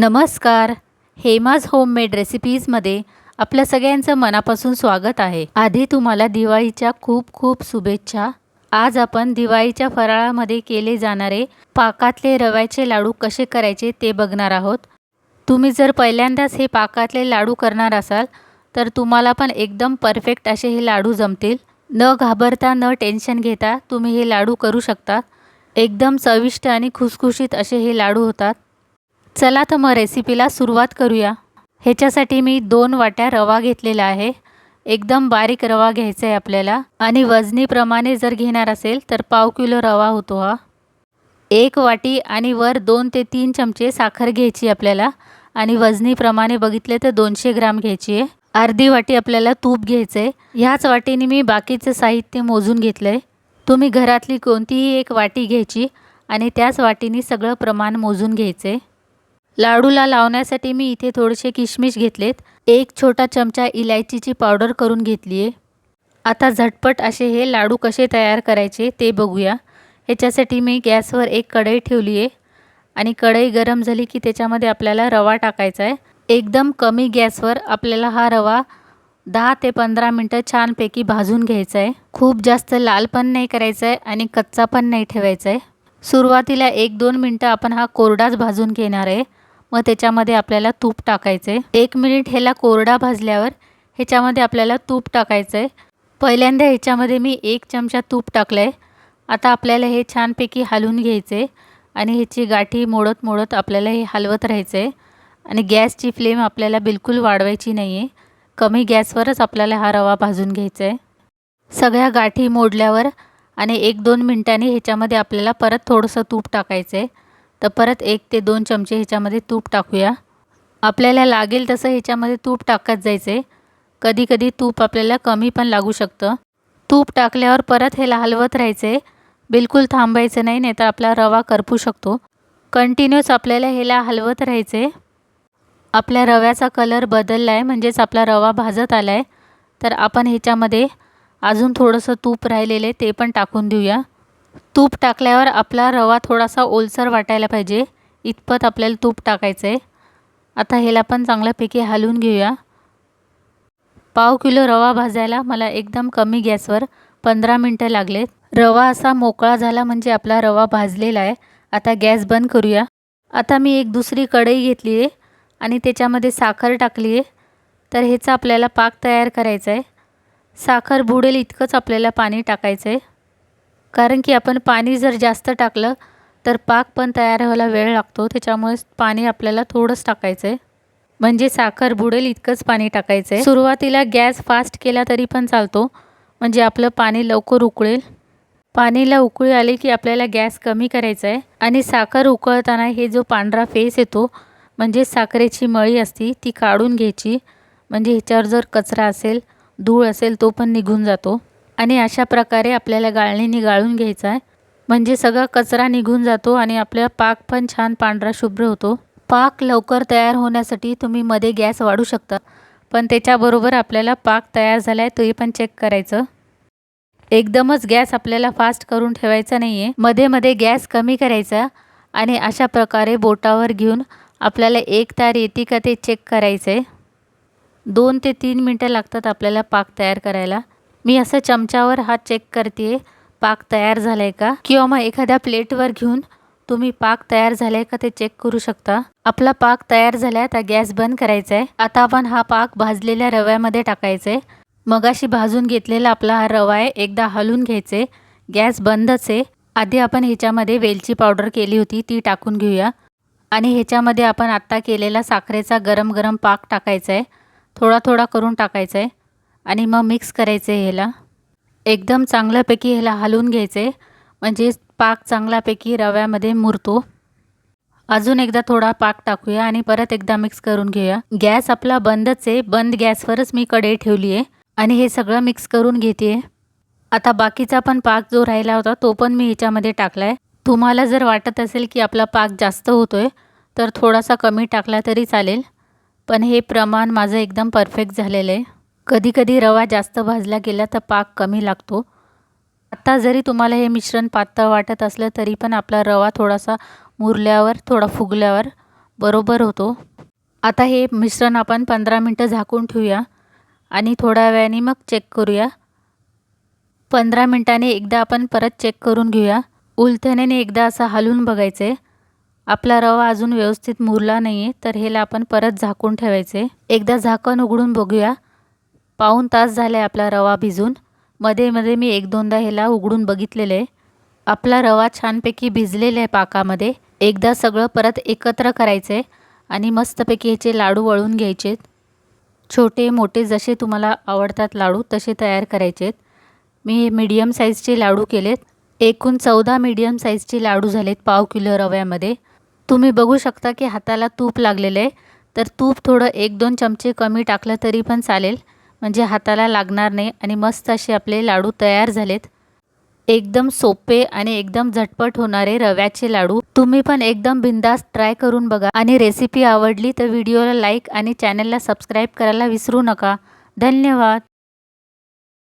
नमस्कार. हेमाज होममेड रेसिपीजमध्ये आपल्या सगळ्यांचं मनापासून स्वागत आहे. आधी तुम्हाला दिवाळीच्या खूप खूप शुभेच्छा. आज आपण दिवाळीच्या फराळामध्ये केले जाणारे पाकातले रव्याचे लाडू कसे करायचे ते बघणार आहोत. तुम्ही जर पहिल्यांदाच हे पाकातले लाडू करणार असाल तर तुम्हाला पण एकदम परफेक्ट असे हे लाडू जमतील. न घाबरता न टेन्शन घेता तुम्ही हे लाडू करू शकता. एकदम चविष्ट आणि खुसखुशीत असे हे लाडू होतात. चला तर मग रेसिपीला सुरुवात करूया. ह्याच्यासाठी मी दोन वाट्या रवा घेतलेला आहे. एकदम बारीक रवा घ्यायचा आहे आपल्याला. आणि वजनीप्रमाणे जर घेणार असेल तर पाव किलो रवा होतो हा. एक वाटी आणि वर दोन ते तीन चमचे साखर घ्यायची आपल्याला. आणि वजनीप्रमाणे बघितले तर दोनशे ग्राम घ्यायची आहे. अर्धी वाटी आपल्याला तूप घ्यायचं आहे. ह्याच वाटीने मी बाकीचं साहित्य मोजून घेतलं आहे तुम्ही घरातली कोणतीही एक वाटी घ्यायची आणि त्याच वाटीने सगळं प्रमाण मोजून घ्यायचं आहे लाडूला लावण्यासाठी मी इथे थोडेसे किशमिश घेतलेत. एक छोटा चमचा इलायचीची पावडर करून घेतली आहे आता झटपट असे हे लाडू कसे तयार करायचे ते बघूया. ह्याच्यासाठी मी गॅसवर एक कढई ठेवली आहे आणि कढई गरम झाली की त्याच्यामध्ये आपल्याला रवा टाकायचा आहे एकदम कमी गॅसवर आपल्याला हा रवा दहा ते पंधरा मिनटं छानपैकी भाजून घ्यायचा आहे खूप जास्त लाल पण नाही करायचा आहे आणि कच्चा पण नाही ठेवायचा आहे सुरुवातीला एक दोन मिनटं आपण हा कोरडाच भाजून घेणार आहे मग त्याच्यामध्ये आपल्याला तूप टाकायचं आहे एक मिनिट ह्याला कोरडा भाजल्यावर ह्याच्यामध्ये आपल्याला तूप टाकायचं आहे पहिल्यांदा ह्याच्यामध्ये मी एक चमचा तूप टाकलं आहे आता आपल्याला हे छानपैकी हलवून घ्यायचं आहे आणि ह्याची गाठी मोडत मोडत आपल्याला हे हलवत राहायचं आहे आणि गॅसची फ्लेम आपल्याला बिलकुल वाढवायची नाही आहे कमी गॅसवरच आपल्याला हा रवा भाजून घ्यायचा आहे सगळ्या गाठी मोडल्यावर आणि एक दोन मिनटांनी ह्याच्यामध्ये आपल्याला परत थोडंसं तूप टाकायचं आहे तर परत एक ते दोन चमचे ह्याच्यामध्ये तूप टाकूया. आपल्याला लागेल तसं ह्याच्यामध्ये तूप टाकत जायचं आहे कधी कधी तूप आपल्याला कमी पण लागू शकतं. तूप टाकल्यावर परत ह्याला हलवत राहायचं आहे बिलकुल थांबायचं नाही नाही तर आपला रवा करपू शकतो. कंटिन्यूस आपल्याला ह्याला हलवत राहायचे आपल्या रव्याचा कलर बदलला आहे म्हणजेच आपला रवा भाजत आला आहे तर आपण ह्याच्यामध्ये अजून थोडंसं तूप राहिलेलं आहे ते पण टाकून देऊया. तूप टाकल्यावर आपला रवा थोडासा ओलसर वाटायला पाहिजे. इतपत आपल्याला तूप टाकायचं आहे आता ह्याला पण चांगल्यापैकी हलवून घेऊया. पाव किलो रवा भाजायला मला एकदम कमी गॅसवर पंधरा मिनटं लागलेत. रवा असा मोकळा झाला म्हणजे आपला रवा भाजलेला आहे. आता गॅस बंद करूया. आता मी एक दुसरी कढई घेतली आहे आणि त्याच्यामध्ये साखर टाकली आहे. तर ह्याचा आपल्याला पाक तयार करायचा आहे साखर बुडेल इतकंच आपल्याला पाणी टाकायचं आहे कारण की आपण पाणी जर जास्त टाकलं तर पाक पण तयार व्हायला वेळ लागतो. त्याच्यामुळे पाणी आपल्याला थोडंच टाकायचं आहे म्हणजे साखर बुडेल इतकंच पाणी टाकायचं आहे सुरुवातीला गॅस फास्ट केला तरी पण चालतो. म्हणजे आपलं पाणी लवकर उकळेल. पाणीला उकळी आली की आपल्याला गॅस कमी करायचा आहे आणि साखर उकळताना हे जो पांढरा फेस येतो म्हणजे साखरेची मळी असती ती काढून घ्यायची. म्हणजे ह्याच्यावर जर कचरा असेल धूळ असेल तो पण निघून जातो. आणि अशा प्रकारे आपल्याला गाळणीने गाळून घ्यायचा आहे. म्हणजे सगळा कचरा निघून जातो आणि आपला पाक पण छान पांढरा शुभ्र होतो. पाक लवकर तयार होण्यासाठी तुम्ही मध्ये गॅस वाढू शकता. पण त्याच्याबरोबर आपल्याला पाक तयार झाला आहे तोही पण चेक करायचं. एकदमच गॅस आपल्याला फास्ट करून ठेवायचा नाही आहे मध्ये मध्ये गॅस कमी करायचा आणि अशा प्रकारे बोटावर घेऊन आपल्याला एक तार येते का ते चेक करायचं आहे दोन ते तीन मिनटं लागतात आपल्याला पाक तयार करायला. मी असं चमच्यावर हा चेक करते पाक तयार झाला आहे का? किंवा मग एखाद्या प्लेटवर घेऊन तुम्ही पाक तयार झाला आहे का ते चेक करू शकता. आपला पाक तयार झाला आहे आता गॅस बंद करायचा आहे आता आपण हा पाक भाजलेल्या रव्यामध्ये टाकायचा आहे मगाशी भाजून घेतलेला आपला हा रवा आहे एकदा हलवून घ्यायचे गॅस बंदच आहे. आधी आपण ह्याच्यामध्ये वेलची पावडर केली होती ती टाकून घेऊया. आणि ह्याच्यामध्ये आपण आत्ता केलेला साखरेचा गरम गरम पाक टाकायचा आहे थोडा थोडा करून टाकायचा आहे आणि मग मिक्स करायचं आहे ह्याला. एकदम चांगल्यापैकी ह्याला हलवून घ्यायचे. म्हणजे पाक चांगल्यापैकी रव्यामध्ये मुरतो. अजून एकदा थोडा पाक टाकूया आणि परत एकदा मिक्स करून घेऊया. गॅस आपला बंदच आहे. बंद गॅसवरच मी कढई ठेवली आहे. आणि हे सगळं मिक्स करून घेते. आता बाकीचा पण पाक जो राहिला होता तो पण मी ह्याच्यामध्ये टाकला आहे तुम्हाला जर वाटत असेल की आपला पाक जास्त होतो आहे तर थोडासा कमी टाकला तरी चालेल. पण हे प्रमाण माझं एकदम परफेक्ट झालेलं आहे. कधी कधी रवा जास्त भाजला गेला तर पाक कमी लागतो. आत्ता जरी तुम्हाला हे मिश्रण पातळ वाटत असलं तरी पण आपला रवा थोडासा मुरल्यावर थोडा फुगल्यावर बरोबर होतो. आता हे मिश्रण आपण पंधरा मिनटं झाकून ठेवूया आणि थोड्या वेळाने मग चेक करूया. पंधरा मिनटाने एकदा आपण परत चेक करून घेऊया. उलथण्याने एकदा असं हलवून बघायचं. आपला रवा अजून व्यवस्थित मुरला नाही आहे तर ह्याला आपण परत झाकून ठेवायचे. एकदा झाकण उघडून बघूया. पाऊण तास झाला आहे आपला रवा भिजून. मध्ये मध्ये मी एक दोनदा ह्याला उघडून बघितलेलं. आहे आपला रवा छानपैकी भिजलेला आहे पाकामध्ये. एकदा सगळं परत एकत्र करायचं आहे आणि मस्तपैकी ह्याचे लाडू वळून घ्यायचे. छोटे मोठे जसे तुम्हाला आवडतात लाडू तसे तयार करायचे. मी मीडियम साईजचे लाडू केलेत. एकूण चौदा मीडियम साईजचे लाडू झालेत पाव किलो रव्यामध्ये. तुम्ही बघू शकता की हाताला तूप लागलेलं आहे. तर तूप थोडं एक दोन चमचे कमी टाकलं तरी पण चालेल. म्हणजे हाताला लागणार नाही आणि मस्त असे आपले लाडू तयार झालेत. एकदम सोपे आणि एकदम झटपट होणारे रव्याचे लाडू. तुम्ही पण एकदम बिंदास ट्राय करून बघा. आणि रेसिपी आवडली तर व्हिडिओला लाईक आणि चॅनलला सबस्क्राईब करायला विसरू नका. धन्यवाद.